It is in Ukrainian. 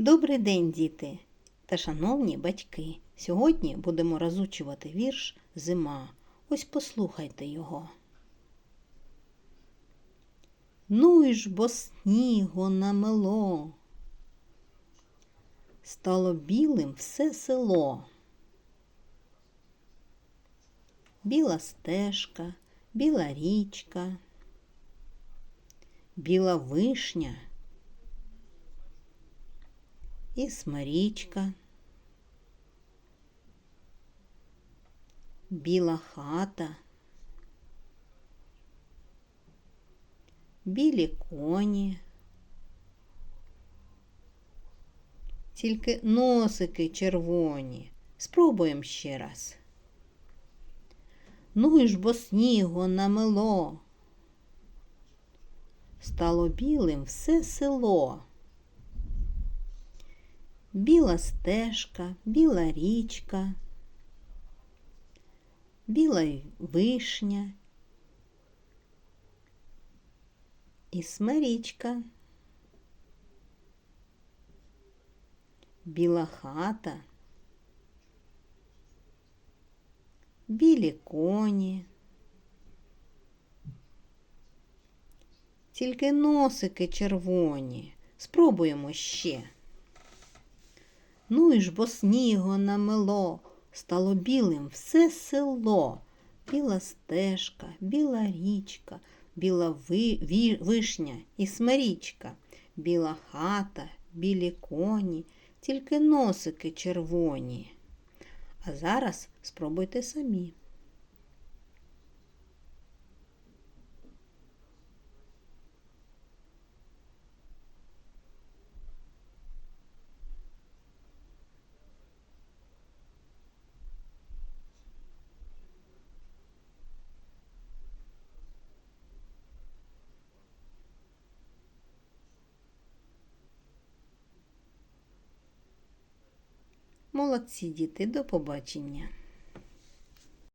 Добрий день, діти та шановні батьки. Сьогодні будемо розучувати вірш Зима. Ось послухайте його. Ну і ж бо снігу намело. Стало білим все село. Біла стежка, біла річка, біла вишня і смарічка, біла хата, білі коні, тільки носики червоні. Спробуємо ще раз. Ну і ж бо снігу намело. Стало білим все село. Біла стежка, біла річка, біла вишня і смирічка, біла хата, білі коні, тільки носики червоні. Спробуємо ще. Ну і ж бо снігу намело, стало білим все село. Біла стежка, біла річка, біла вишня і смирічка, біла хата, білі коні, тільки носики червоні. А зараз спробуйте самі. Молодці діти, до побачення.